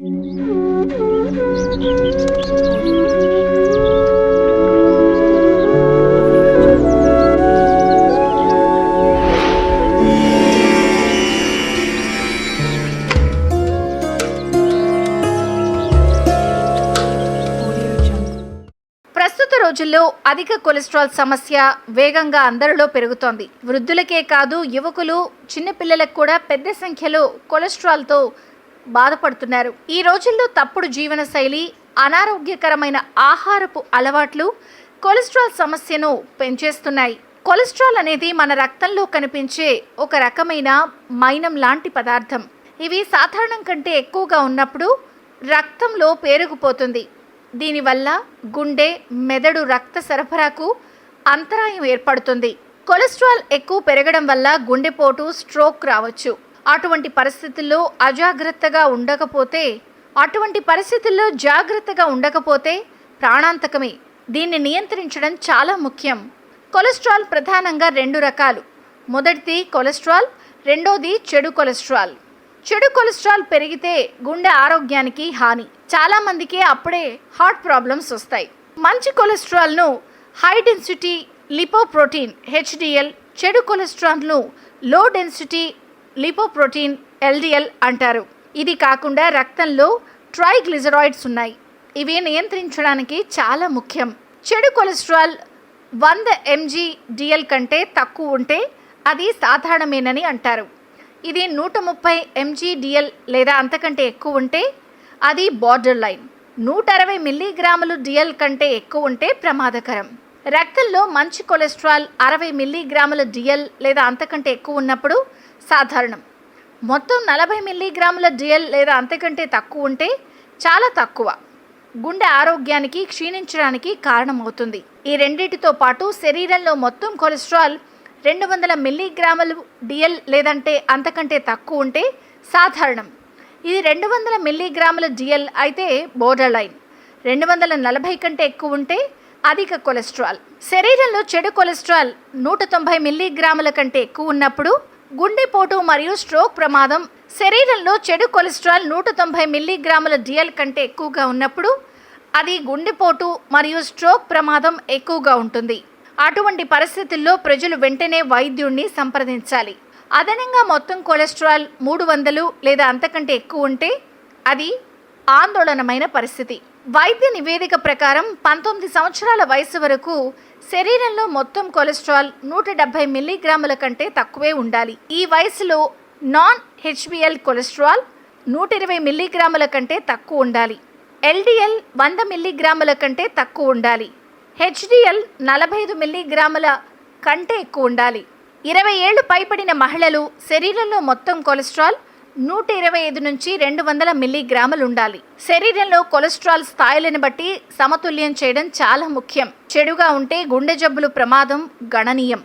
ప్రస్తుత రోజుల్లో అధిక కొలెస్ట్రాల్ సమస్య వేగంగా అందరిలో పెరుగుతోంది. వృద్ధులకే కాదు యువకులు చిన్నపిల్లలకు కూడా పెద్ద సంఖ్యలో కొలెస్ట్రాల్తో బాధపడుతున్నారు. ఈ రోజుల్లో తప్పుడు జీవనశైలి అనారోగ్యకరమైన ఆహారపు అలవాట్లు కొలెస్ట్రాల్ సమస్యను పెంచేస్తున్నాయి. కొలెస్ట్రాల్ అనేది మన రక్తంలో కనిపించే ఒక రకమైన మైనం లాంటి పదార్థం. ఇవి సాధారణం కంటే ఎక్కువగా ఉన్నప్పుడు రక్తంలో పేరుకుపోతుంది. దీనివల్ల గుండె మెదడు రక్త సరఫరాకు అంతరాయం ఏర్పడుతుంది. కొలెస్ట్రాల్ ఎక్కువ పెరగడం వల్ల గుండెపోటు స్ట్రోక్ రావచ్చు. అటువంటి పరిస్థితుల్లో అజాగ్రత్తగా ఉండకపోతే అటువంటి పరిస్థితుల్లో జాగ్రత్తగా ఉండకపోతే ప్రాణాంతకమే. దీన్ని నియంత్రించడం చాలా ముఖ్యం. కొలెస్ట్రాల్ ప్రధానంగా రెండు రకాలు. మొదటిది కొలెస్ట్రాల్ రెండోది చెడు కొలెస్ట్రాల్. చెడు కొలెస్ట్రాల్ పెరిగితే గుండె ఆరోగ్యానికి హాని. చాలామందికి అప్పుడే హార్ట్ ప్రాబ్లమ్స్ వస్తాయి. మంచి కొలెస్ట్రాల్ను హై డెన్సిటీ లిపోప్రోటీన్ హెచ్డిఎల్ చెడు కొలెస్ట్రాల్ను లో డెన్సిటీ లిపోప్రోటీన్ ఎల్డిఎల్ అంటారు. ఇది కాకుండా రక్తంలో ట్రైగ్లిజరాయిడ్స్ ఉన్నాయి. ఇవి నియంత్రించడానికి చాలా ముఖ్యం. చెడు కొలెస్ట్రాల్ వంద ఎంజీ డిఎల్ కంటే తక్కువ ఉంటే అది సాధారణమేనని అంటారు. ఇది నూట ముప్పై ఎంజీ డిఎల్ లేదా అంతకంటే ఎక్కువ ఉంటే అది బార్డర్ లైన్. నూట అరవై మిల్లీగ్రాములు డిఎల్ కంటే ఎక్కువ ఉంటే ప్రమాదకరం. రక్తంలో మంచి కొలెస్ట్రాల్ అరవై మిల్లీగ్రాముల డిఎల్ లేదా అంతకంటే ఎక్కువ ఉన్నప్పుడు సాధారణం. మొత్తం నలభై మిల్లీగ్రాముల డిఎల్ లేదా అంతకంటే తక్కువ ఉంటే చాలా తక్కువ. గుండె ఆరోగ్యానికి క్షీణించడానికి కారణమవుతుంది. ఈ రెండింటితో పాటు శరీరంలో మొత్తం కొలెస్ట్రాల్ రెండు వందల మిల్లీగ్రాములు డిఎల్ లేదంటే అంతకంటే తక్కువ ఉంటే సాధారణం. ఇది రెండు వందల మిల్లీగ్రాముల డిఎల్ అయితే బోర్డర్ లైన్. రెండు వందల నలభై కంటే ఎక్కువ ఉంటే అధిక కొలెస్ట్రాల్. శరీరంలో చెడు కొలెస్ట్రాల్ నూట తొంభై మిల్లీగ్రాముల కంటే ఎక్కువ ఉన్నప్పుడు గుండెపోటు మరియు స్ట్రోక్ ప్రమాదం. శరీరంలో చెడు కొలెస్ట్రాల్ నూట తొంభై మిల్లీగ్రాముల డిఎల్ కంటే ఎక్కువగా ఉన్నప్పుడు అది గుండెపోటు మరియు స్ట్రోక్ ప్రమాదం ఎక్కువగా ఉంటుంది. అటువంటి పరిస్థితుల్లో ప్రజలు వెంటనే వైద్యుణ్ణి సంప్రదించాలి. అదనంగా మొత్తం కొలెస్ట్రాల్ మూడు వందలు లేదా అంతకంటే ఎక్కువ ఉంటే అది ఆందోళనమైన పరిస్థితి. వైద్య నివేదిక ప్రకారం పంతొమ్మిది సంవత్సరాల వయసు వరకు శరీరంలో మొత్తం కొలెస్ట్రాల్ నూట డెబ్బై మిల్లీగ్రాముల కంటే తక్కువే ఉండాలి. ఈ వయసులో నాన్ హెచ్బిఎల్ కొలెస్ట్రాల్ నూట ఇరవై మిల్లీగ్రాముల కంటే తక్కువ ఉండాలి. ఎల్డిఎల్ వంద మిల్లీగ్రాముల కంటే తక్కువ ఉండాలి. హెచ్డిఎల్ నలభై ఐదు మిల్లీగ్రాముల కంటే ఎక్కువ ఉండాలి. ఇరవై ఏళ్ళు పైబడిన మహిళలు శరీరంలో మొత్తం కొలెస్ట్రాల్ నూట ఇరవై ఐదు నుంచి రెండు వందల మిల్లీగ్రాములు ఉండాలి. శరీరంలో కొలెస్ట్రాల్ స్థాయిలను బట్టి సమతుల్యం చేయడం చాలా ముఖ్యం. చెడుగా ఉంటే గుండె జబ్బులు ప్రమాదం గణనీయం.